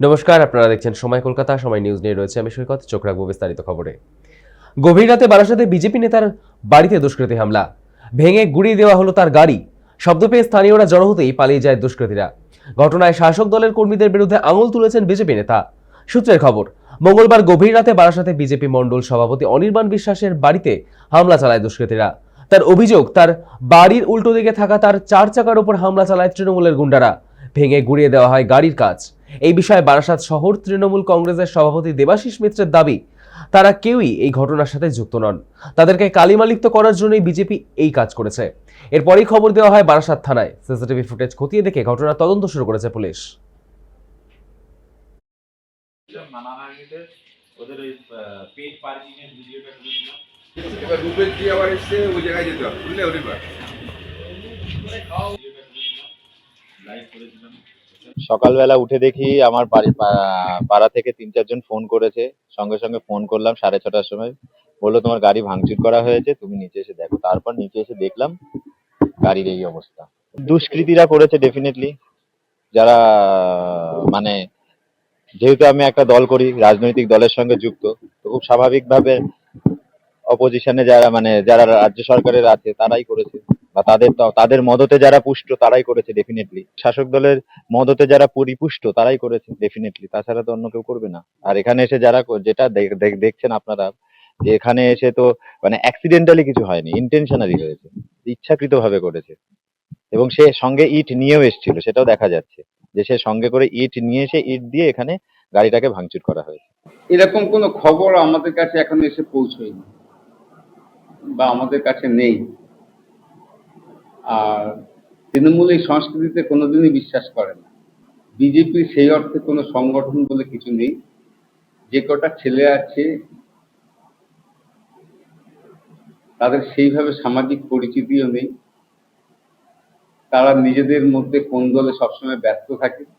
নমস্কার, আপনারা দেখছেন সময় কলকাতা, সময় নিউজ নিয়ে রয়েছে আমি সৈকত, চোখ রাখব বিস্তারিত খবরে। গভীর রাতে বারাসাতে বিজেপি নেতার বাড়িতে দুষ্কৃতী হামলা। ভেঙে গুড়িয়ে দেওয়া হলো তার গাড়ি। শব্দ পেয়ে স্থানীয়রা জড়ো হতেই পালিয়ে যায় দুষ্কৃতীরা। ঘটনায় শাসক দলের কর্মীদের বিরুদ্ধে আঙুল তুলেছেন বিজেপি নেতা। সূত্রের খবর, মঙ্গলবার গভীর রাতে বারাসাতে বিজেপি মণ্ডল সভাপতি অনির্বাণ বিশ্বাসের বাড়িতে হামলা চালায় দুষ্কৃতীরা। তার অভিযোগ, তার বাড়ির উল্টো দিকে থাকা তার চার চাকার উপর হামলা চালায় তৃণমূলের গুন্ডারা। ভেঙে গুড়িয়ে দেওয়া হয় গাড়ির কাজ। এই বিষয়ে বারাসাত শহর তৃণমূল কংগ্রেসের সভাপতি দেবাশিস মিত্রের দাবি, তারা কেউই এই ঘটনার সাথে যুক্ত নন। তাদেরকে কালিমালিপ্ত করার জন্যই বিজেপি এই কাজ করেছে। এরপরই খবর দেওয়া হয় বারাসাত থানায়। সিসিটিভি ফুটেজ খতিয়ে দেখে ঘটনার তদন্ত শুরু করেছে পুলিশ। ওদের ওই পেড পার্কিং এর ভিডিওটা রূপের যে আবার এসছে, ওই জায়গায় যেতে হবে। বুঝলে সকালবেলা উঠে দেখি আমার পাড়া থেকে তিন চারজন ফোন করেছে। সঙ্গে সঙ্গে ফোন করলাম সাড়ে ছটার সময়। বলল, তোমার গাড়ি ভাঙচুর করা হয়েছে, তুমি নিচে এসে দেখো। তারপর নিচে এসে দেখলাম গাড়ির এই অবস্থা। দুষ্কৃতীরা করেছে ডেফিনেটলি যারা মানে যেহেতু আমি একটা দল করি, রাজনৈতিক দলের সঙ্গে যুক্ত, তো খুব স্বাভাবিকভাবে অপোজিশনে যারা মানে যারা রাজ্য সরকারের আছে, তারাই করেছে। বা তাদের তাদের মদতে যারা পুষ্ট, তারাই করেছে ডেফিনেটলি শাসক দলের মদতে যারা পরিপুষ্ট, তারাই করেছে ডেফিনেটলি তাছাড়া তো অন্য কেউ করবে না। আর এখানে এসে যারা যেটা দেখ- দেখ- দেখছেন আপনারা, যে এখানে এসে তো মানে অ্যাক্সিডেন্টালি কিছু হয়নি ইন্টেনশনালি হয়েছে। ইচ্ছাকৃত ভাবে করেছে। এবং সে সঙ্গে ইট নিয়েও এসেছিল, সেটাও দেখা যাচ্ছে। যে সে সঙ্গে করে ইট নিয়ে এসে ইট দিয়ে এখানে গাড়িটাকে ভাঙচুর করা হয়েছে। এরকম কোনো খবর আমাদের কাছে এখন এসে পৌঁছয়নি। বা আমাদের কাছে নেই। আর তৃণমূল এই সংস্কৃতিতে কোনোদিনই বিশ্বাস করে না। বিজেপি সেই অর্থে কোনো সংগঠন বলে কিছু নেই। যে কটা ছেলে আছে, তাদের সেইভাবে সামাজিক পরিচিতিও নেই। তারা নিজেদের মধ্যে কোন দলে সবসময় ব্যস্ত থাকে।